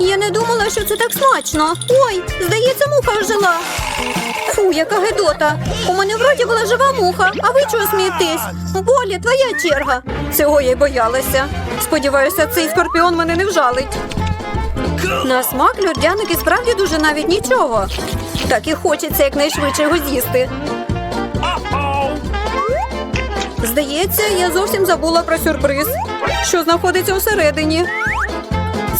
Я не думала, що це так смачно. Ой, здається, муха ожила. Фу, яка гидота. У мене вроді була жива муха, а ви чого смієтесь? Болі, твоя черга. Цього я й боялася. Сподіваюся, цей скорпіон мене не вжалить. На смак льодяник і справді дуже навіть нічого. Так і хочеться якнайшвидше його з'їсти. Здається, я зовсім забула про сюрприз, що знаходиться всередині.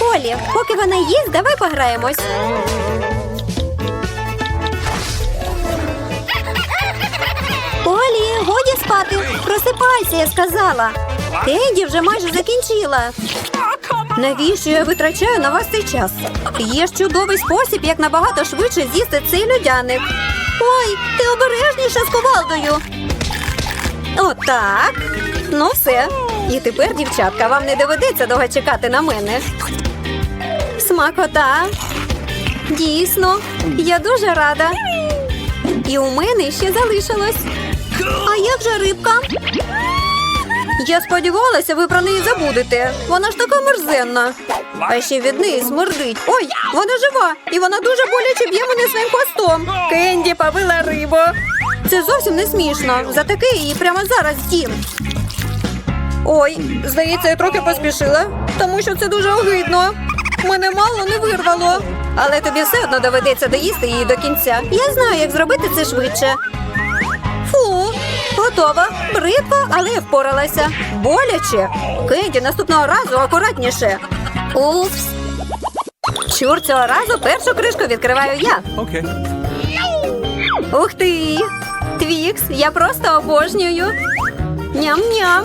Полі, поки вона їсть, давай пограємось. Полі, годі спати. Просипайся, я сказала. Кенді вже майже закінчила. Навіщо я витрачаю на вас цей час? Є ж чудовий спосіб, як набагато швидше з'їсти цей льодяник. Ой, ти обережніше з ковалдою. Отак. Ну все. І тепер, дівчатка, вам не доведеться довго чекати на мене. Смакота. Дійсно, я дуже рада. І у мене ще залишилось. А як же рибка? Я сподівалася, ви про неї забудете. Вона ж така мерзенна. А ще від неї смердить. Ой, вона жива, і вона дуже боляче б'є мене своїм хвостом. Кенді побила рибу. Це зовсім не смішно. За таке її прямо зараз з'їм. Ой, здається, я трохи поспішила, тому що це дуже огидно. Мене мало не вирвало. Але тобі все одно доведеться доїсти її до кінця. Я знаю, як зробити це швидше. Фу, готова. Бридко, але я впоралася. Боляче. Кенді, наступного разу акуратніше. Упс. Чур, цього разу першу кришку відкриваю я. Okay. Ух ти! Твікс, я просто обожнюю. Ням-ням.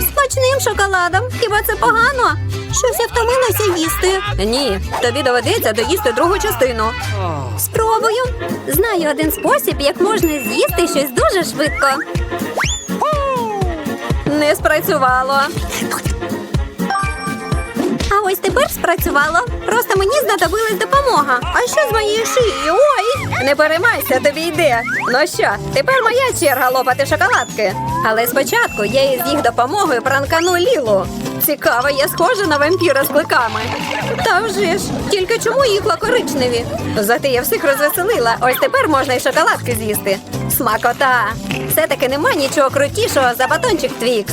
Смачним шоколадом. Хіба це погано? Щось я втомилася їсти. Ні, тобі доведеться доїсти другу частину. Спробую. Знаю один спосіб, як можна з'їсти щось дуже швидко. Не спрацювало. Ось тепер спрацювало. Просто мені знадобилась допомога. А що з моєю шиєю? Ой! Не переймайся, тобі йде. Ну що, тепер моя черга лопати шоколадки. Але спочатку я із їх допомогою пранкану Лілу. Цікаво, я схожа на вампіра з кликами. Та вже ж, тільки чому їх коричневі? Зате я всіх розвеселила. Ось тепер можна й шоколадки з'їсти. Смакота! Все-таки нема нічого крутішого за батончик Твікс.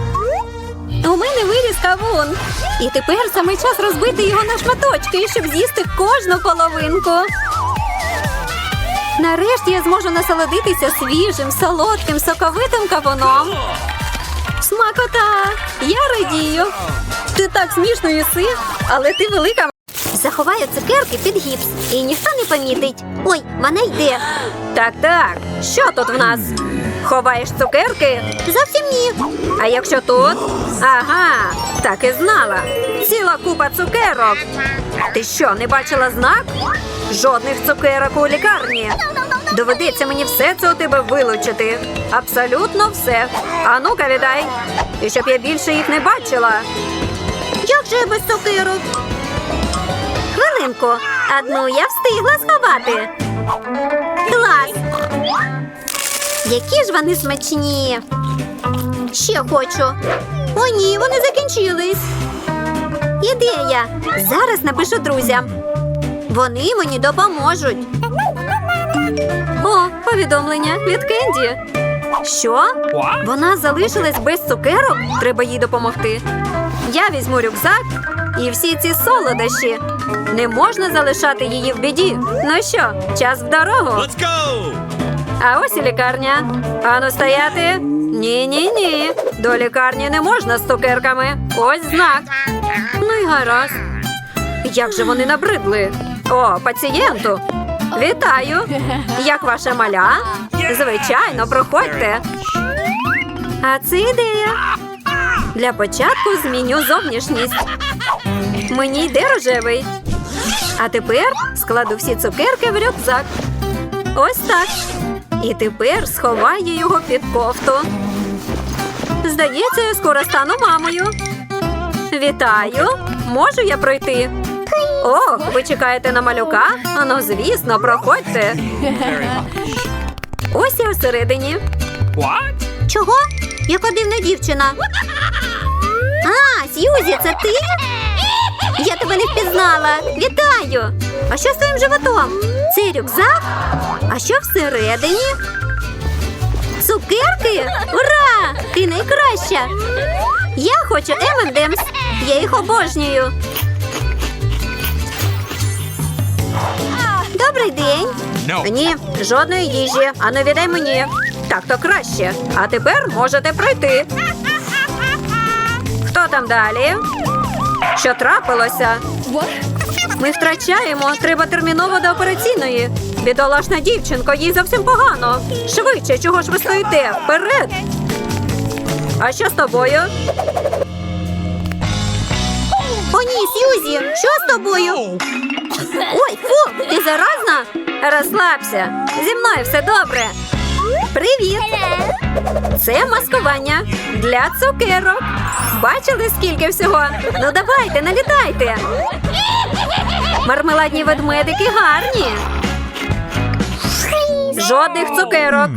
У мене виріс кавун. І тепер саме час розбити його на шматочки, щоб з'їсти кожну половинку. Нарешті я зможу насолодитися свіжим, солодким, соковитим кавуном. Смакота! Я радію. Ти так смішно їси, але ти велика. Заховаю цукерки під гіпс, і ніхто не помітить. Ой, вона йде. Так, так. Що тут в нас? Ховаєш цукерки? Зовсім ні. А якщо тут? Ага, так і знала. Ціла купа цукерок. Ти що, не бачила знак? Жодних цукерок у лікарні. Доведеться мені все це у тебе вилучити. Абсолютно все. А ну-ка віддай. І щоб я більше їх не бачила. Як же без цукерок? Хвилинку. Одну я встигла сховати. Клас! Які ж вони смачні. Ще хочу. О, ні, вони закінчились. Ідея. Зараз напишу друзям. Вони мені допоможуть. О, повідомлення від Кенді. Що? Вона залишилась без цукерок? Треба їй допомогти. Я візьму рюкзак і всі ці солодощі. Не можна залишати її в біді. Ну що, час в дорогу. Let's go! А ось і лікарня. Ану стояти. Ні, ні, ні. До лікарні не можна з цукерками. Ось знак. Ну і гаразд. Як же вони набридли? О, пацієнту. Вітаю! Як ваша маля? Звичайно, проходьте. А це ідея. Для початку зміню зовнішність. Мені йде рожевий. А тепер складу всі цукерки в рюкзак. Ось так. І тепер сховаю його під кофту. Здається, я скоро стану мамою. Вітаю! Можу я пройти? О, ви чекаєте на малюка? Ну, звісно, проходьте. Ось я всередині. What? Чого? Яка дивна дівчина. А, Сьюзі, це ти? Я тебе не впізнала. Вітаю! А що з твоїм животом? Це рюкзак? А що всередині? Цукерки? Ура! Ти найкраща! Я хочу M&M's. Я їх обожнюю. Добрий день. Ні, жодної їжі. А не віддай мені. Так то краще. А тепер можете пройти. Хто там далі? Що трапилося? Ми втрачаємо. Треба терміново до операційної. Бідолашна дівчинко, їй зовсім погано. Швидше, чого ж ви стоїте? Вперед! А що з тобою? О, ні, Сьюзі, що з тобою? Ой, фу, ти заразна? Розслабся. Зі мною все добре. Привіт! Це маскування для цукерок. Бачили, скільки всього? Ну давайте, налітайте. Мармеладні ведмедики гарні. Жодних цукерок.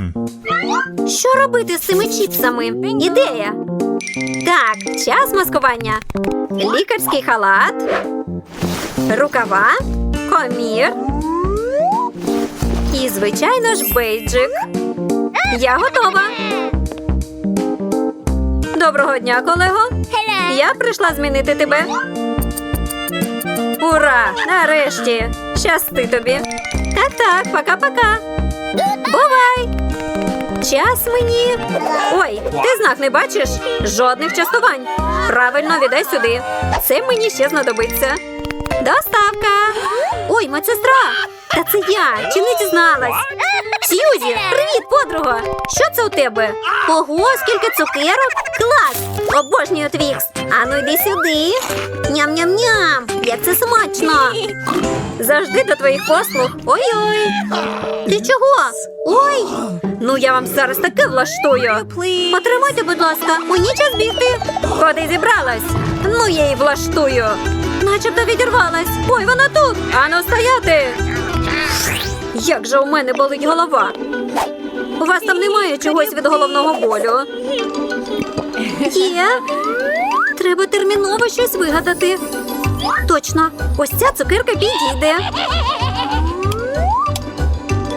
Що робити з цими чіпсами? Ідея. Так, час маскування. Лікарський халат, рукава, комір. І, звичайно ж, бейджик. Я готова. Доброго дня, колего. Я прийшла змінити тебе. Ура! Нарешті! Щасти тобі. Так, так, пока-пока. Бувай! Час мені. Ой, ти знак не бачиш? Жодних частувань. Правильно, віддай сюди. Це мені ще знадобиться. Доставка. Ой, медсестра. Та це я. Чи не дізналась? Сьюзі, привіт, подруга! Що це у тебе? Ого, скільки цукерок? Клас! Обожнюю твікс. Ану йди сюди. Ням-ням-ням! Як це смачно! Завжди до твоїх послуг. Ой-ой. Ти чого? Ой. Ну я вам зараз таке влаштую. Потримайте, будь ласка, мені час бігти. Куди зібралась? Ну я її влаштую. Начебто відірвалась. Ой, вона тут. Ану стояти. Як же у мене болить голова? У вас там немає чогось від головного болю? Є. Треба терміново щось вигадати. Точно, ось ця цукерка підійде.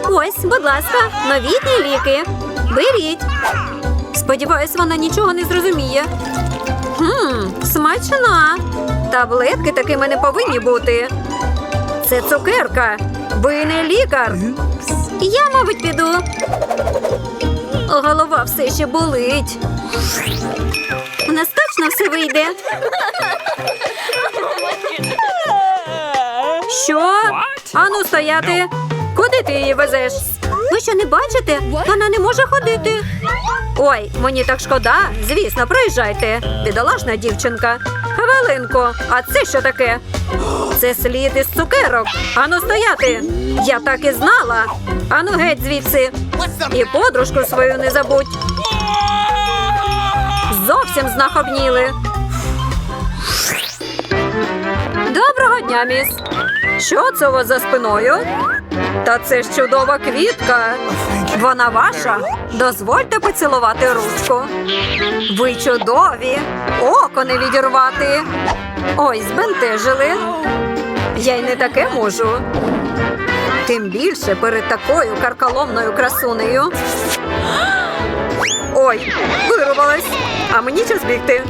Ось, будь ласка, новітні ліки. Беріть. Сподіваюсь, вона нічого не зрозуміє. Хм, смачна. Таблетки такими не повинні бути. Це цукерка. Ви не лікар. Я, мабуть, піду. Голова все ще болить. У нас точно все вийде. Що? Ану стояти. Куди ти її везеш? Ви що не бачите? Вона не може ходити. Ой, мені так шкода. Звісно, проїжджайте. Бідолашна дівчинка. Хвилинку, а це що таке? Це слід із цукерок. Ану стояти. Я так і знала. Ану геть звідси. І подружку свою не забудь. Зовсім знахобніли. Доброго дня, міс. Що це у вас за спиною? Та це ж чудова квітка. Вона ваша. Дозвольте поцілувати ручку. Ви чудові. Око не відірвати. Ой, збентежили. Я й не таке можу. Тим більше перед такою карколомною красунею. Ой, вирвалась. А мені час бігти.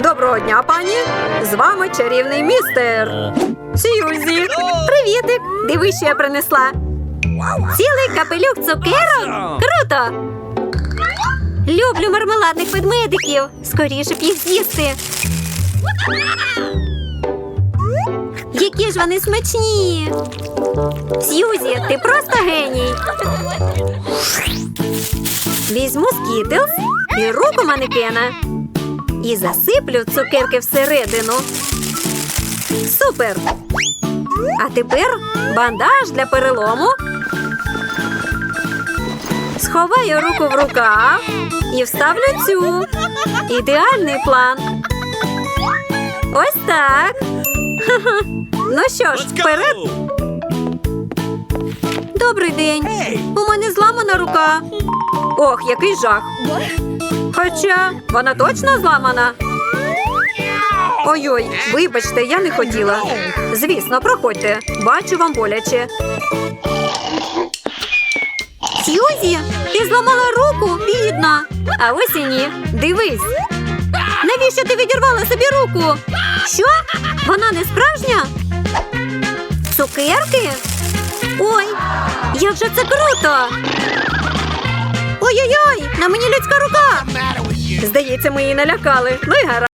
Доброго дня, пані. З вами чарівний містер. Сьюзі. Привітик. Диви, що я принесла. Цілий капелюх цукерок? Круто! Люблю мармеладних ведмедиків. Скоріше б їх з'їсти. Які ж вони смачні. Сьюзі, ти просто геній. Візьму скітлс і руку манекена. І засиплю цукерки всередину. Супер! А тепер бандаж для перелому. Сховаю руку в рукав і вставлю цю. Ідеальний план. Ось так. Ну що ж, вперед. Добрий день. У мене зламана рука. Ох, який жах. Хоча вона точно зламана. Ой-ой, вибачте, я не хотіла. Звісно, проходьте. Бачу вам боляче. Сьюзі, ти зламала руку, бідна. А ось і ні. Дивись. Навіщо ти відірвала собі руку? Що? Вона не справжня? Цукерки? Ой, як же це круто! Ой-ой-ой, на мені людська рука! Здається, ми її налякали. Ну гаразд.